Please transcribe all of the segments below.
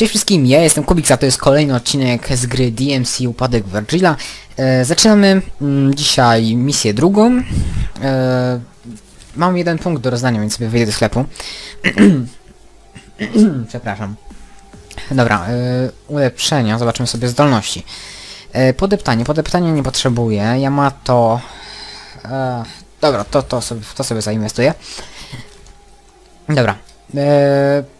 Cześć wszystkim, ja jestem Kubik, a to jest kolejny odcinek z gry DMC Upadek Virgila. E, zaczynamy mm, dzisiaj misję drugą. E, mam jeden punkt do rozdania, więc sobie wyjdę do sklepu. Przepraszam. Dobra, e, ulepszenia, zobaczymy sobie zdolności. E, podeptanie, podeptania nie potrzebuję, Yamato... E, dobra, to, to, sobie, to sobie zainwestuję. Dobra. E,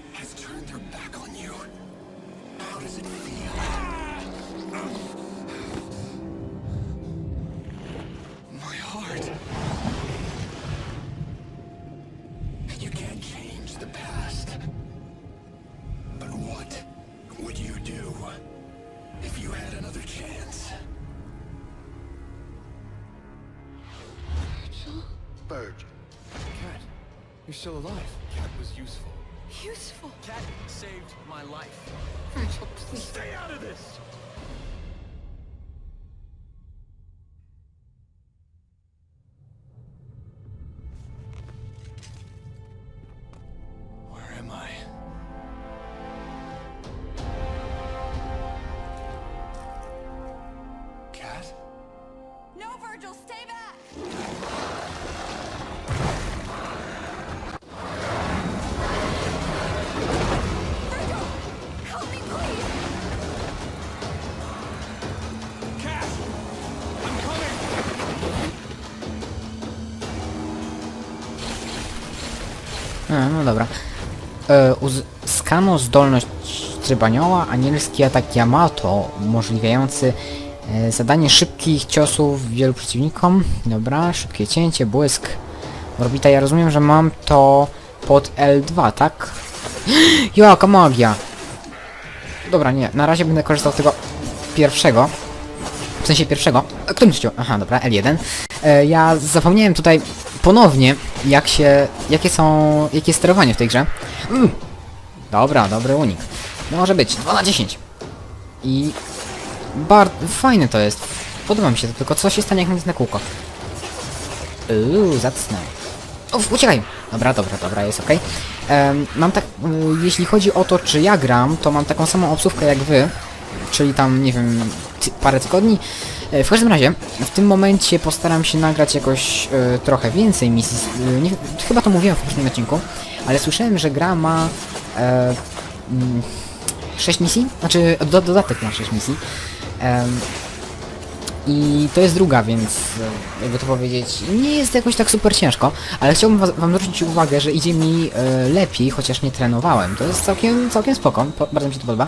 has turned their back on you. How does it feel? My heart. You can't change the past. But what would you do if you had another chance? Bird. Cat, you're still alive. My life. Virgil, please. Stay out of this! No dobra. E, uzyskano zdolność Trzybanioła, anielski atak Yamato, umożliwiający e, zadanie szybkich ciosów wielu przeciwnikom. Dobra, szybkie cięcie, błysk. Orbita, ja rozumiem, że mam to pod L2, tak? Jaka magia! Dobra, nie, na razie będę korzystał z tego pierwszego. W sensie pierwszego. Którym chciał? Aha, dobra, L1. E, ja zapomniałem tutaj ponownie, jak się... Jakie są... Jakie jest sterowanie w tej grze. Mm. Dobra, dobry unik. No może być, 2 na 10. I... Bardzo fajne to jest. Podoba mi się to, tylko co się stanie jak nic na kółko? Uuu, zacne. Uf, uciekaj! Dobra, dobra, dobra, jest. Em, mam tak, y, jeśli chodzi o to, czy ja gram, to mam taką samą obsówkę jak wy, czyli tam, nie wiem, parę tygodni. E, w każdym razie, w tym momencie postaram się nagrać jakoś e, trochę więcej misji. e, nie, chyba to mówiłem w poprzednim odcinku, ale słyszałem, że gra ma mm, 6 misji, znaczy do, dodatek ma 6 misji. Em, i to jest druga, więc e, jakby to powiedzieć, nie jest jakoś tak super ciężko, ale chciałbym wam zwrócić uwagę, że idzie mi e, lepiej, chociaż nie trenowałem. To jest całkiem, całkiem spoko, po, bardzo mi się to podoba.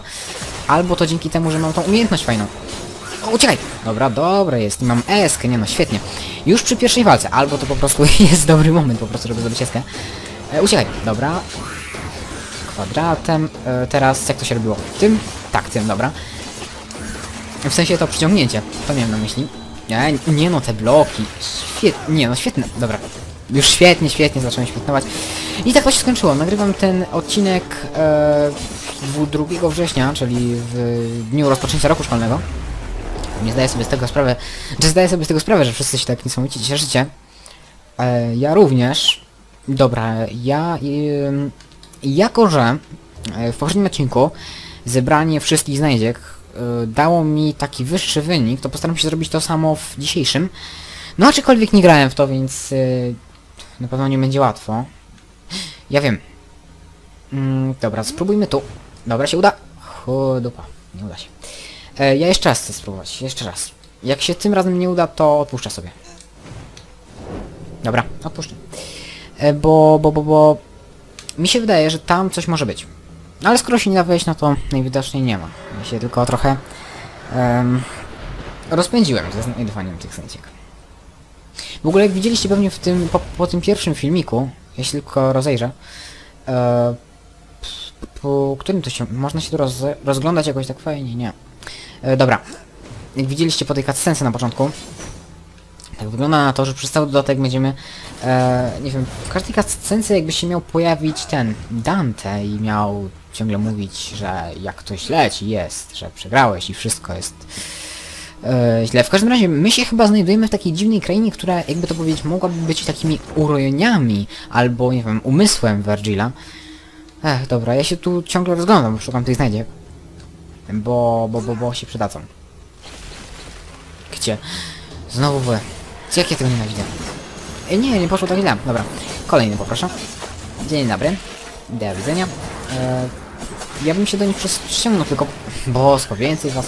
Albo to dzięki temu, że mam tą umiejętność fajną. O, uciekaj! Dobra, dobra jest mam eskę, nie no, świetnie. Już przy pierwszej walce, albo to po prostu jest dobry moment po prostu, żeby zrobić eskę. E, uciekaj, dobra. Kwadratem, e, teraz jak to się robiło? Tym? Tak, tym, dobra. W sensie to przyciągnięcie, to miałem na myśli. Nie, nie no, te bloki. Świetnie, nie no, świetne, dobra. Już świetnie, świetnie zacząłem świetnować. I tak to się skończyło. Nagrywam ten odcinek e, 2 września, czyli w dniu rozpoczęcia roku szkolnego. Nie zdaję sobie z tego sprawę, czy zdaję sobie z tego sprawę, że wszyscy się tak niesamowicie cieszycie. E, ja również. Dobra, ja... ym, jako, że e, w poprzednim odcinku zebranie wszystkich znajdziek e, dało mi taki wyższy wynik, to postaram się zrobić to samo w dzisiejszym. No aczkolwiek nie grałem w to, więc e, na pewno nie będzie łatwo. Ja wiem. Mm, dobra, spróbujmy tu. Dobra, się uda. Ho, dupa, nie uda się. E, ja jeszcze raz chcę spróbować, jeszcze raz. Jak się tym razem nie uda, to odpuszczę sobie. Dobra, odpuszczę. E, bo, bo, bo, bo... Mi się wydaje, że tam coś może być. Ale skoro się nie da wejść, no to najwidoczniej nie ma. Ja się tylko trochę... em, rozpędziłem ze znajdowaniem tych znajdziek. W ogóle jak widzieliście pewnie w tym, po, po tym pierwszym filmiku, jeśli tylko rozejrzę, e, tu... Którym to się... Można się tu roz, rozglądać jakoś tak fajnie? Nie. E, dobra. Jak widzieliście po tej cutscence na początku, tak wygląda na to, że przez cały dodatek będziemy, e, nie wiem, w każdej cutscence jakby się miał pojawić ten Dante i miał ciągle mówić, że jak to źle ci jest, że przegrałeś i wszystko jest e, źle. W każdym razie my się chyba znajdujemy w takiej dziwnej krainie, która jakby to powiedzieć mogłaby być takimi urojeniami albo nie wiem, umysłem Virgila. Ech, dobra, ja się tu ciągle rozglądam, szukam tych znajdziek. Bo, bo, bo, bo się przydadzą. Gdzie? Znowu wy. Jak ja tego nienawidzę? E, nie, nie poszło tak źle. Dobra. Kolejny poproszę. Dzień dobry. Do widzenia. E, ja bym się do nich przyciągnął, tylko... Bosko, więcej was.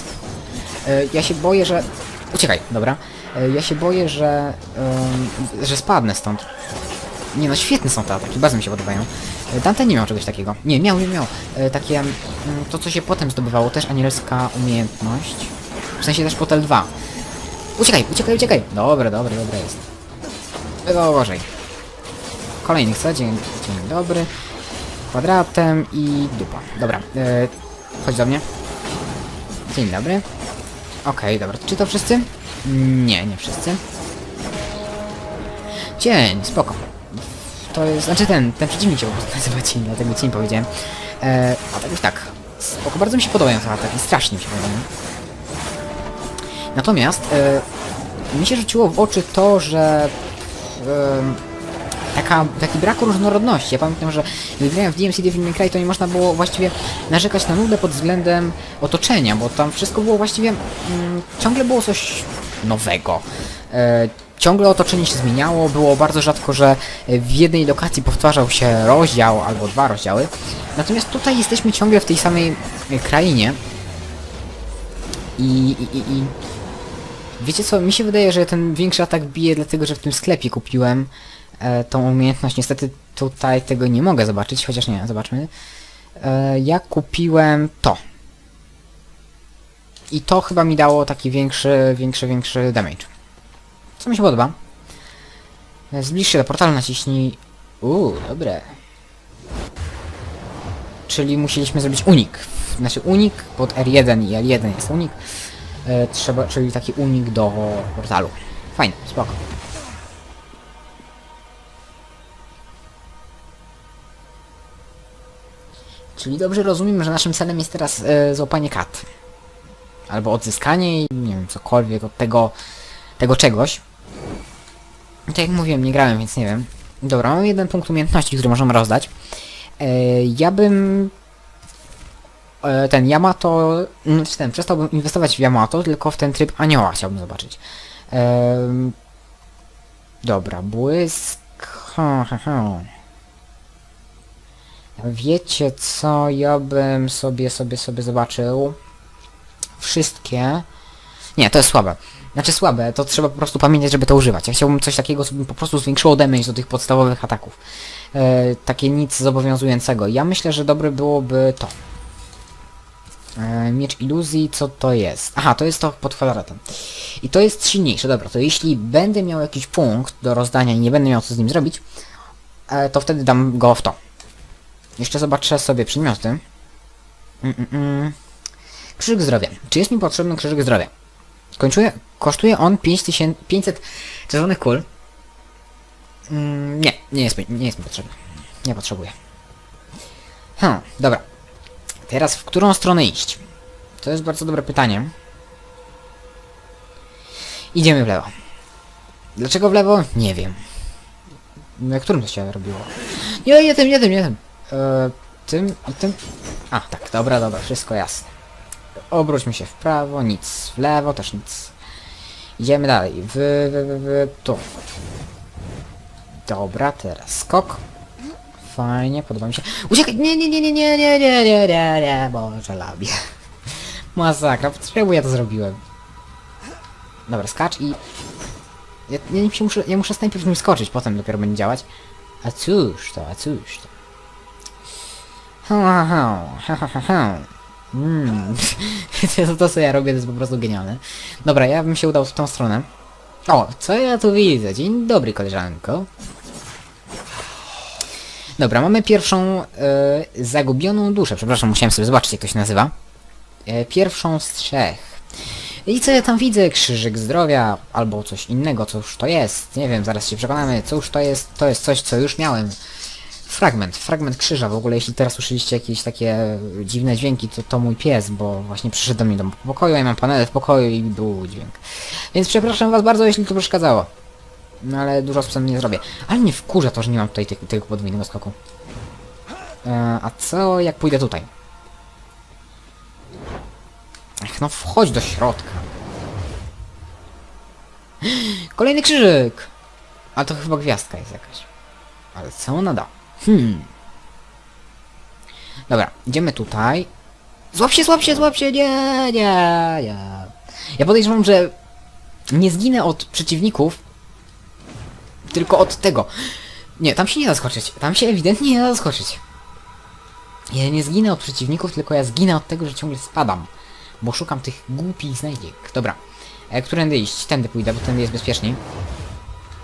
E, ja się boję, że... Uciekaj, dobra. E, ja się boję, że... że spadnę stąd. Nie no, świetne są te ataki, bardzo mi się podobają. E, Dante nie miał czegoś takiego. Nie, miał, nie miał. Takie... to, co się potem zdobywało, też anielska umiejętność. W sensie też Potel 2. Uciekaj, uciekaj, uciekaj! Dobra, dobra, dobra jest. Było gorzej. Kolejny chcę, dzień, dzień dobry. Kwadratem i dupa. Dobra, e, chodź do mnie. Dzień dobry. Okej, dobra, czy to wszyscy? Nie, nie wszyscy. Cień, spoko. To jest, znaczy ten, ten przeciwnik się po prostu nazywa cień, dlatego cień powiedziałem. E, a tak już tak. Spoko, bardzo mi się podobają te ataki, strasznie mi się podobają. Natomiast e, mi się rzuciło w oczy to, że e, taka, taki brak różnorodności. Ja pamiętam, że gdy grałem w DMC Devil May Cry, to nie można było właściwie narzekać na nudę pod względem otoczenia, bo tam wszystko było właściwie... Mm, ciągle było coś nowego. E, ciągle otoczenie się zmieniało, było bardzo rzadko, że w jednej lokacji powtarzał się rozdział albo dwa rozdziały. Natomiast tutaj jesteśmy ciągle w tej samej e, krainie. I, i, i, Wiecie co, mi się wydaje, że ten większy atak bije, dlatego że w tym sklepie kupiłem tą umiejętność. Niestety tutaj tego nie mogę zobaczyć, chociaż nie, zobaczmy. E, ja kupiłem to. I to chyba mi dało taki większy, większy, większy damage. Co mi się podoba. E, Zbliż się do portalu, naciśnij... Uuu, dobre. Czyli musieliśmy zrobić unik. Znaczy unik pod R1 i L1 jest unik. E, trzeba, czyli taki unik do portalu. Fajne, spoko. Czyli dobrze rozumiem, że naszym celem jest teraz e, złapanie kat. Albo odzyskanie i nie wiem, cokolwiek od tego, tego czegoś. Tak jak mówiłem, nie grałem, więc nie wiem. Dobra, mam jeden punkt umiejętności, który możemy rozdać. E, ja bym e, ten Yamato, mm, czy ten, przestałbym inwestować w Yamato, tylko w ten tryb anioła chciałbym zobaczyć. Ehm, dobra, błysk... Ha, ha, ha. Wiecie co, ja bym sobie, sobie, sobie zobaczył wszystkie... Nie, to jest słabe. Znaczy słabe, to trzeba po prostu pamiętać, żeby to używać. Ja chciałbym coś takiego, co by po prostu zwiększyło damage do tych podstawowych ataków. E, takie nic zobowiązującego. Ja myślę, że dobre byłoby to. E, miecz iluzji, co to jest? Aha, to jest to pod kwadratem. I to jest silniejsze, dobra, to jeśli będę miał jakiś punkt do rozdania i nie będę miał co z nim zrobić, e, to wtedy dam go w to. Jeszcze zobaczę sobie przedmioty. Mm, mm, mm. Krzyżyk zdrowia. Czy jest mi potrzebny krzyżyk zdrowia? Kończuje, kosztuje on 5000 500 czerwonych kul. Mm, nie, nie jest, mi- nie jest mi potrzebny. Nie potrzebuję. Hmm, dobra. Teraz w którą stronę iść? To jest bardzo dobre pytanie. Idziemy w lewo. Dlaczego w lewo? Nie wiem. Na którym to się robiło? Nie, nie tym, nie tym, nie tym. E, tym i tym. A, tak, dobra, dobra, wszystko jasne. Obróćmy się w prawo, nic. W lewo, też nic. Idziemy dalej. W, w, w, tu. Dobra, teraz skok. Fajnie, podoba mi się. Uciekaj! Nie, nie, nie, nie, nie, nie, nie, nie, nie, nie, Boże labie. Masakra, czemu ja to zrobiłem? Dobra, skacz i... Ja, ja, się muszę, ja muszę najpierw nim skoczyć, potem dopiero będzie działać. A cóż to, a cóż to. Ha, ha, ha, ha, ha, ha, to, co ja robię to jest po prostu genialne. Dobra, ja bym się udał w tą stronę. O, co ja tu widzę? Dzień dobry koleżanko. Dobra, mamy pierwszą e, zagubioną duszę. Przepraszam, musiałem sobie zobaczyć, jak to się nazywa. E, pierwszą z trzech. I co ja tam widzę? Krzyżyk zdrowia, albo coś innego, co już to jest. Nie wiem, zaraz się przekonamy, co już to jest. To jest coś, co już miałem. Fragment, fragment krzyża. W ogóle, jeśli teraz słyszeliście jakieś takie dziwne dźwięki, to to mój pies, bo właśnie przyszedł do mnie do pokoju, ja mam panelę w pokoju i był dźwięk. Więc przepraszam was bardzo, jeśli to przeszkadzało. No ale dużo z psem nie zrobię. Ale mnie wkurza to, że nie mam tutaj tego podwójnego skoku. E, a co jak pójdę tutaj? Ach, no wchodź do środka. Kolejny krzyżyk! A to chyba gwiazdka jest jakaś. Ale co ona da? Hmm. Dobra, idziemy tutaj. Złap się, złap się, złap się, nie, nie, nie. Ja podejrzewam, że nie zginę od przeciwników, tylko od tego. Nie, tam się nie da skoczyć. Tam się ewidentnie nie da skoczyć. Ja nie zginę od przeciwników, tylko ja zginę od tego, że ciągle spadam. Bo szukam tych głupich znajdziek. Dobra. E, którędy iść? Tędy pójdę, bo tędy jest bezpieczniej.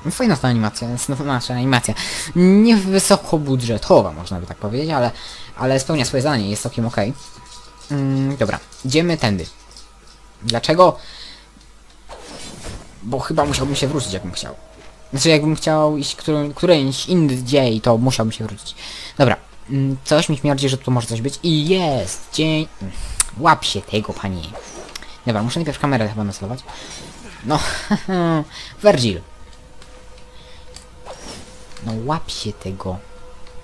No, Fajna ta animacja, jest no, nasza animacja. Nie wysokobudżetowa, można by tak powiedzieć, ale, ale spełnia swoje zadanie, jest całkiem okej. Mm, dobra, idziemy tędy. Dlaczego? Bo chyba musiałbym się wrócić, jakbym chciał. Znaczy, jakbym chciał iść który, którymś inny dzień, to musiałbym się wrócić. Dobra, mm, coś mi śmierdzi, że tu może coś być. I jest! Dzień... Łap się tego, panie. Dobra, muszę najpierw kamerę chyba nacelować. No, Virgil. No łap się tego.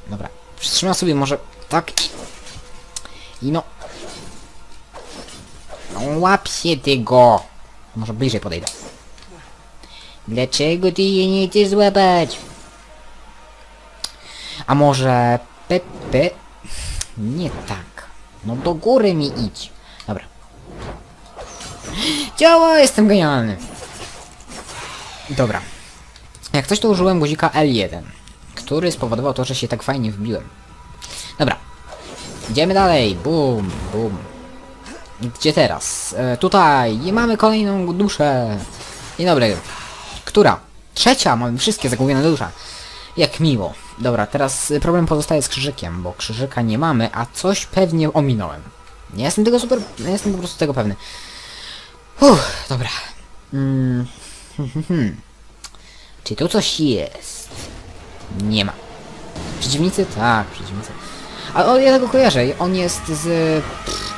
Dobra, przytrzymam sobie może tak i... No... No łap się tego. Może bliżej podejdę. Dlaczego ty jej nie chcesz złapać? A może Pepe? Nie tak. No do góry mi idź. Dobra. Działa, jestem genialny. Dobra. Jak coś to użyłem guzika L1, który spowodował to, że się tak fajnie wbiłem. Dobra. Idziemy dalej. Bum, bum. Gdzie teraz? E, tutaj. I mamy kolejną duszę. Dzień dobry. Która? Trzecia. Mamy wszystkie zagubione dusze. Jak miło. Dobra, teraz problem pozostaje z krzyżykiem, bo krzyżyka nie mamy, a coś pewnie ominąłem. Nie jestem tego super... Nie jestem po prostu tego pewny. Uff, dobra. Mm. Czy tu coś jest? Nie ma. Przeciwnicy? Tak, przeciwnicy. A o, ja tego kojarzę. On jest z...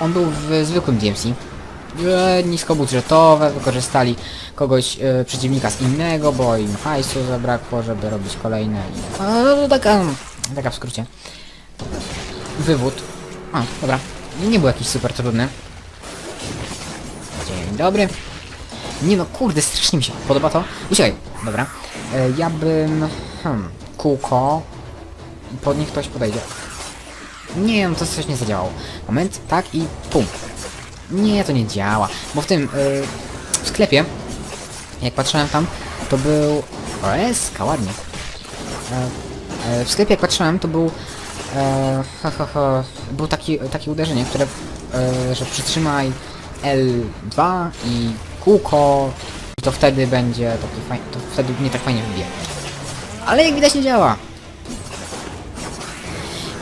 On był w zwykłym DMC. E, niskobudżetowe, wykorzystali kogoś, e, przeciwnika z innego, bo im hajsu zabrakło, żeby robić kolejne. i- A, no, taka, taka w skrócie. Wywód. A, dobra. Nie był jakiś super trudny. Dzień dobry. Nie no, kurde, strasznie mi się podoba to. Uciekaj. Dobra. E, ja bym... Hmm, kółko. Pod nich ktoś podejdzie. Nie, no to coś nie zadziałało. Moment, tak i pum. Nie, to nie działa. Bo w tym, yy, w sklepie, jak patrzyłem tam, to był... Eska, ładnie. E, e, w sklepie jak patrzyłem, to był... E, ha, ha, ha, był taki, takie uderzenie, które... E, że przytrzymaj L2 i kółko to wtedy będzie taki fajny, to wtedy nie tak fajnie wybije. Ale jak widać nie działa.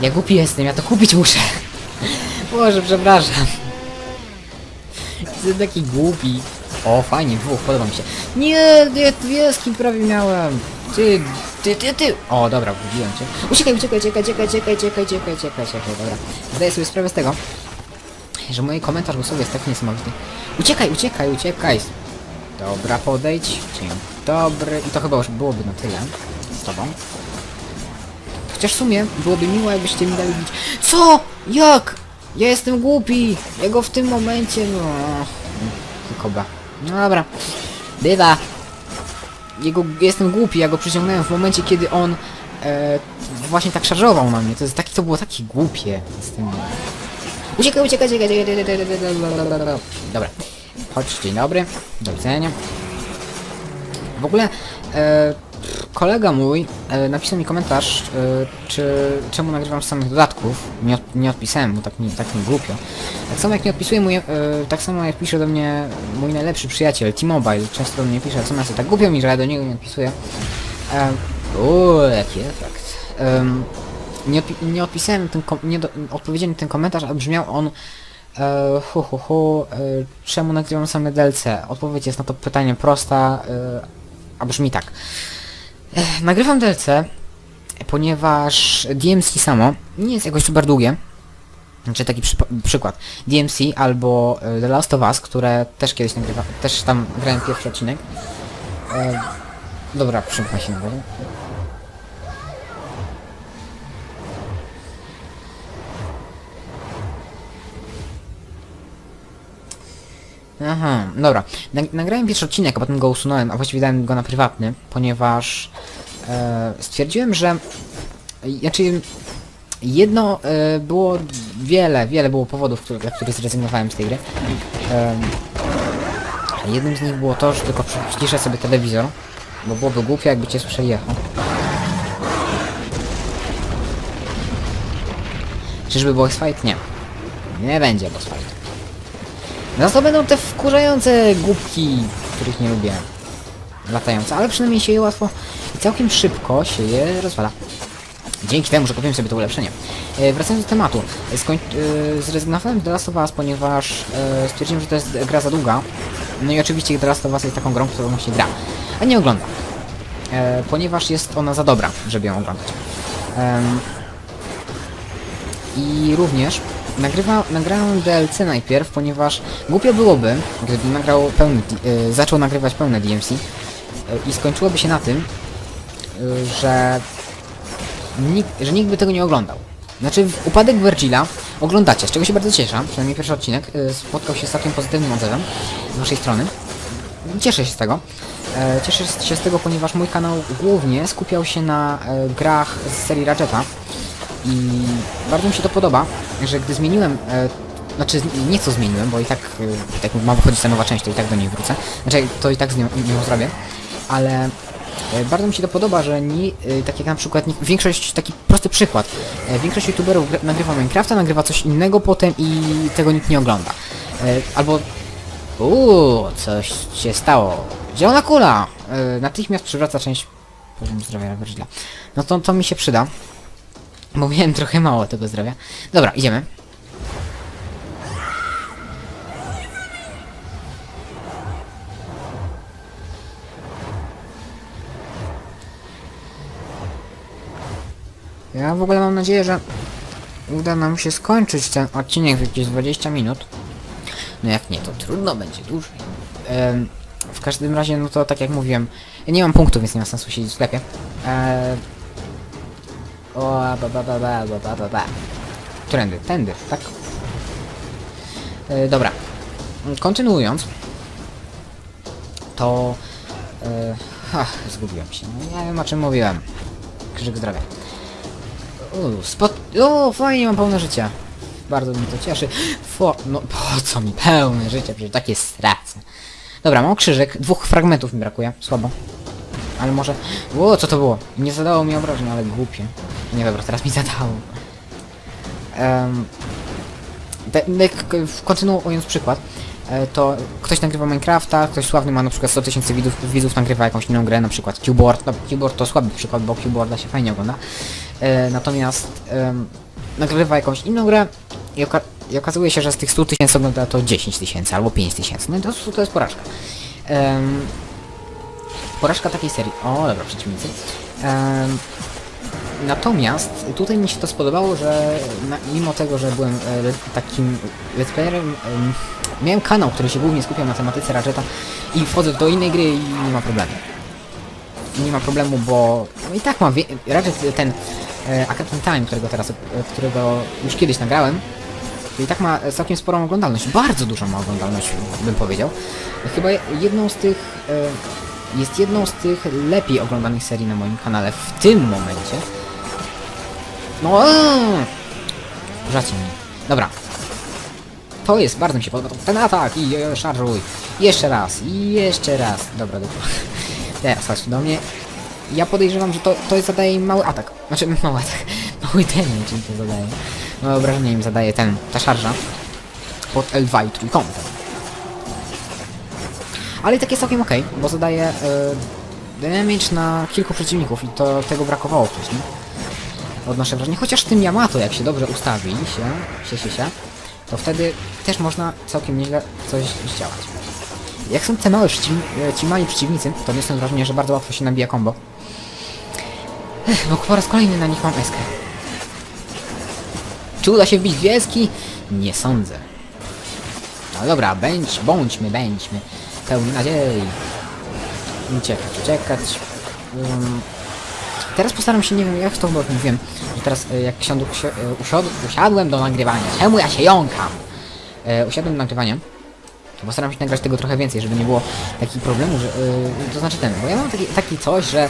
Ja głupi jestem, ja to kupić muszę. Boże, przepraszam. Jestem taki głupi. O, fajnie, dwóch, podoba mi się. Nie, nie, dwie z kim prawie miałem. Ty, ty, ty, ty. O, dobra, wbiłem cię. Uciekaj, uciekaj, uciekaj, uciekaj, uciekaj, uciekaj, uciekaj, uciekaj, uciekaj, dobra. Zdaję sobie sprawę z tego, że mój komentarz głosowy jest tak niesamowity. Uciekaj, uciekaj, uciekaj. Dobra, podejdź. Dzień dobry. I to chyba już byłoby na tyle z tobą. Chociaż w sumie byłoby miło, jakbyście mi dali bić. Co? Jak? Ja jestem głupi! Ja go w tym momencie, no... Tylko ba. No dobra. Bywa. Jego, jestem głupi, ja go przyciągnąłem w momencie, kiedy on e, właśnie tak szarżował na mnie. To jest taki, to było takie głupie. Jestem... Uciekaj, uciekaj, uciekaj, uciekaj, uciekaj, uciekaj, uciekaj. Dobra. Chodź, dzień dobry. Do widzenia. W ogóle e, kolega mój e, napisał mi komentarz, e, czy czemu nagrywam samych dodatków. Nie, od, nie odpisałem mu tak mi, tak mi głupio. Tak samo jak nie odpisuje mój, e, tak samo jak pisze do mnie mój najlepszy przyjaciel T-Mobile, często do mnie pisze SMS-y. Tak głupio mi, że ja do niego nie odpisuję. E, uuu, jaki efekt. Nie, odpi- nie ten nie do- odpowiedziałem na ten komentarz, a brzmiał on e, hu hu hu, e, czemu nagrywam same DLC? Odpowiedź jest na to pytanie prosta, e, a brzmi tak. E, nagrywam DLC, ponieważ DMC samo nie jest jakoś super długie. Znaczy taki przypa- przykład. DMC albo e, The Last of Us, które też kiedyś nagrywa, też tam grałem pierwszy odcinek. E, dobra, przymknę się na wodę. Aha, dobra. Nag- nagrałem pierwszy odcinek, a potem go usunąłem, a właściwie dałem go na prywatny, ponieważ e, stwierdziłem, że znaczy jedno e, było wiele, wiele było powodów, które, dla których zrezygnowałem z tej gry. A jednym z nich było to, że tylko przy- przyciszę sobie telewizor, bo byłoby głupio jakby cię echo. Czyżby boss fight? Nie. Nie będzie boss fight. Za to będą te wkurzające głupki, których nie lubię. Latające, ale przynajmniej się je łatwo i całkiem szybko się je rozwala. Dzięki temu, że kupiłem sobie to ulepszenie. E, wracając do tematu. E, Skoń... E, zrezygnowałem z The Last of Us, ponieważ e, stwierdziłem, że to jest gra za długa. No i oczywiście The Last of Us jest taką grą, którą się gra, a nie ogląda. E, ponieważ jest ona za dobra, żeby ją oglądać. Em, I również nagrywa, nagrałem DLC najpierw, ponieważ głupio byłoby, gdybym nagrał pełny, e, zaczął nagrywać pełne DMC e, i skończyłoby się na tym, e, że nikt, że nikt by tego nie oglądał. Znaczy, upadek Virgila oglądacie, z czego się bardzo cieszę, przynajmniej pierwszy odcinek y, spotkał się z całkiem pozytywnym odzewem z waszej strony. Cieszę się z tego. E, cieszę się z tego, ponieważ mój kanał głównie skupiał się na e, grach z serii Ratcheta i bardzo mi się to podoba, że gdy zmieniłem, e, znaczy z- nie co zmieniłem, bo i tak, e, tak ma wychodzić ta nowa część, to i tak do niej wrócę, znaczy to i tak z nią, nią zrobię, ale E, Bardzo mi się to podoba, że nie, tak jak na przykład nie, większość, taki prosty przykład, większość youtuberów nagrywa Minecrafta, nagrywa coś innego potem i tego nikt nie ogląda. Albo uuu, coś się stało. Zielona kula! Natychmiast przywraca część poziom zdrowia Virgila. No to, to mi się przyda. Bo miałem trochę mało tego zdrowia. Dobra, idziemy. Ja w ogóle mam nadzieję, że uda nam się skończyć ten odcinek w jakieś 20 minut. No jak nie, to trudno będzie dłużej. Em, w każdym razie, no to tak jak mówiłem, nie mam punktów, więc nie ma sensu siedzieć w sklepie. Eee... O, ba, ba, ba, ba, ba, ba, ba. Trendy, tędy, tak? Yy, dobra. Kontynuując, to... E, yy, ach, zgubiłem się. No, Nie wiem o czym mówiłem. Krzyk zdrowia. U, spot... O, fajnie, mam pełne życia. Bardzo mnie to cieszy. Fo... No, po co mi pełne życie? Przecież takie stracę. Dobra, mam krzyżyk. Dwóch fragmentów mi brakuje. Słabo. Ale może... O, co to było? Nie zadało mi obrażeń, ale głupie. Nie dobra, teraz mi zadało. Um, te, k- kontynuując przykład, e, to ktoś nagrywa Minecrafta, ktoś sławny ma na przykład 100 tysięcy widzów, widzów, nagrywa jakąś inną grę, na przykład Keyboard. No, Keyboard to słaby przykład, bo Keyboarda się fajnie ogląda. E, natomiast nagrywa jakąś inną grę i, oka i okazuje się, że z tych 100 tysięcy ogląda to 10 tysięcy albo 5 tysięcy. No i to, to jest porażka. Em, porażka takiej serii. O, dobra, przeciwnicy. Em, Natomiast tutaj mi się to spodobało, że mimo tego, że byłem e, takim let's playerem, em, miałem kanał, który się głównie skupiał na tematyce Ratcheta i wchodzę do innej gry i nie ma problemu. Nie ma problemu, bo no i tak mam Ratchet ten e, A Cut in Time, którego teraz, e, którego już kiedyś nagrałem, i tak ma e, całkiem sporą oglądalność, bardzo dużą ma oglądalność, bym powiedział. Chyba jedną z tych, e, jest jedną z tych lepiej oglądanych serii na moim kanale w tym momencie. No! Wrzacie mnie. Dobra. To jest, bardzo mi się podoba. Ten atak i e, szarżuj. Jeszcze raz, i jeszcze raz. Dobra, dobra. Teraz chodź do mnie. Ja podejrzewam, że to, to zadaje im mały atak. Znaczy, mały atak. Mały damage im to zadaje. Małe obrażenie im zadaje ten, ta szarża. Pod L2 i trójkątem. Ale i tak jest całkiem okej, bo zadaje e, damage na kilku przeciwników i to tego brakowało wcześniej. Odnoszę wrażenie. Chociaż tym Yamato, jak się dobrze ustawi, się, się, się, się, to wtedy też można całkiem nieźle coś zdziałać. Jak są te małe przeciw... e, ci mali przeciwnicy, to odniosłem wrażenie, że bardzo łatwo się nabija combo. Ech, bo po raz kolejny na nich mam eskę. Czy uda się wbić wieski? Nie sądzę. No dobra, bądź, bądźmy, bądźmy. Pełni nadziei. Uciekać, uciekać. Um, teraz postaram się, nie wiem jak to bo mówiłem, że teraz e, jak siądu, si e, usiadł, usiadłem do nagrywania. Czemu ja się jąkam? E, usiadłem do nagrywania. To postaram się nagrać tego trochę więcej, żeby nie było takich problemów, że, to znaczy ten, bo ja mam taki, taki coś, że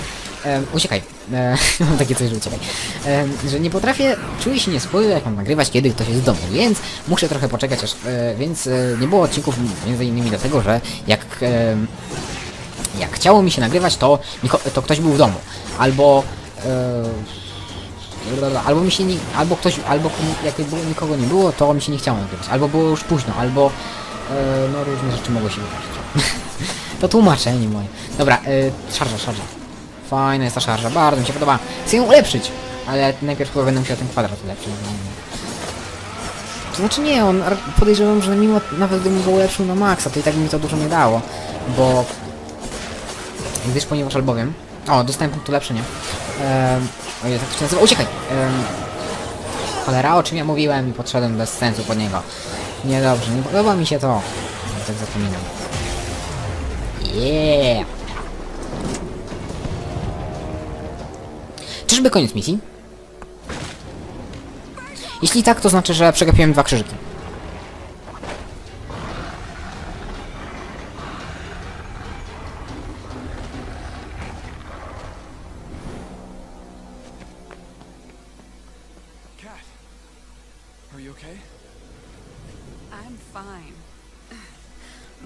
uciekaj, e, mam takie coś, że uciekaj, e, że nie potrafię, czuję się nieswojo, jak mam nagrywać, kiedy ktoś jest w domu, więc muszę trochę poczekać, aż, e, więc e, nie było odcinków między innymi dlatego, że jak e, jak chciało mi się nagrywać, to, to ktoś był w domu. Albo... E, albo mi się nie... Albo ktoś... Albo jak było, nikogo nie było, to mi się nie chciało nagrywać. Albo było już późno, albo... E, no różne rzeczy mogły się wydarzyć. to tłumaczenie moje. Dobra, e, szarża, szarża. Fajna jest ta szarża, bardzo mi się podoba. Chcę ją ulepszyć. Ale najpierw chyba będę musiał ten kwadrat ulepszyć. To znaczy nie, on podejrzewam, że mimo nawet gdybym go ulepszył na maksa, to i tak mi to dużo nie dało. Bo Gdyż ponieważ albowiem... O, dostałem punkt ulepszenia. Ehm, o Jezu, jak to się nazywa? Uciekaj! Ehm, cholera, o czym ja mówiłem i podszedłem bez sensu pod niego. Niedobrze, nie podoba mi się to. Tak zapominam. Yeah! Czyżby koniec misji? Jeśli tak, to znaczy, że przegapiłem dwa krzyżyki. Okay? I'm fine.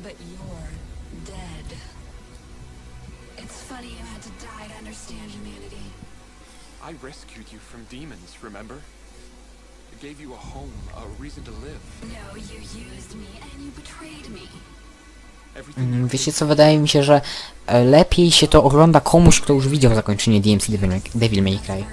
But you're dead. It's funny you had to die to understand humanity. I rescued you from demons, remember? I gave you a home, a reason to live. No, you used me and you betrayed me. Mm, Wiecie co, wydaje mi się, że e, lepiej się to ogląda komuś, kto już widział zakończenie DMC Devil May, Devil May Cry.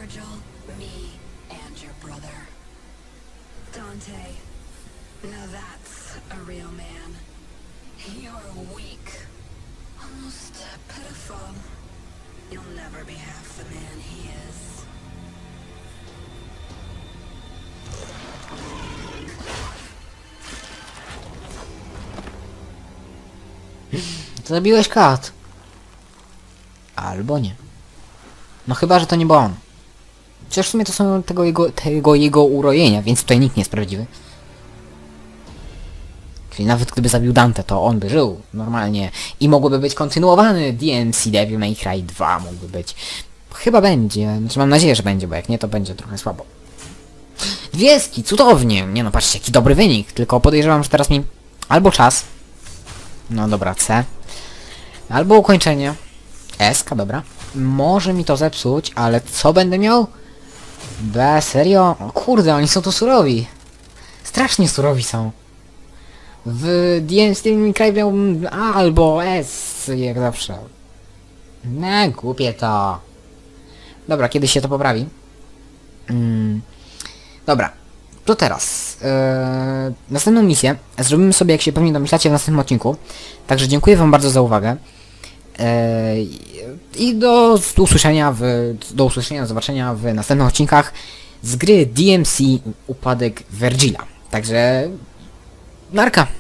You'll never be half the man he is. Zabiłeś kat. Albo nie. No chyba, że to nie był on. Chociaż w sumie to są tego jego, tego jego urojenia, więc tutaj nikt nie jest prawdziwy. Czyli nawet gdyby zabił Dante, to on by żył normalnie i mogłoby być kontynuowany DMC Devil May Cry 2 mógłby być. Chyba będzie, znaczy mam nadzieję, że będzie, bo jak nie, to będzie trochę słabo. Dwieski, cudownie! Nie no, patrzcie, jaki dobry wynik, tylko podejrzewam, że teraz mi albo czas, no dobra, C, albo ukończenie, S, dobra, może mi to zepsuć, ale co będę miał? B, serio? O kurde, oni są tu surowi. Strasznie surowi są. W Devil Cry miał A albo S, jak zawsze. Ne, głupie to. Dobra, kiedy się to poprawi? Mm. Dobra, to teraz. Eee, następną misję zrobimy sobie, jak się pewnie domyślacie, w następnym odcinku. Także dziękuję wam bardzo za uwagę. Eee, I do usłyszenia w, do usłyszenia, do zobaczenia w następnych odcinkach z gry DMC Upadek Vergila. Także narka.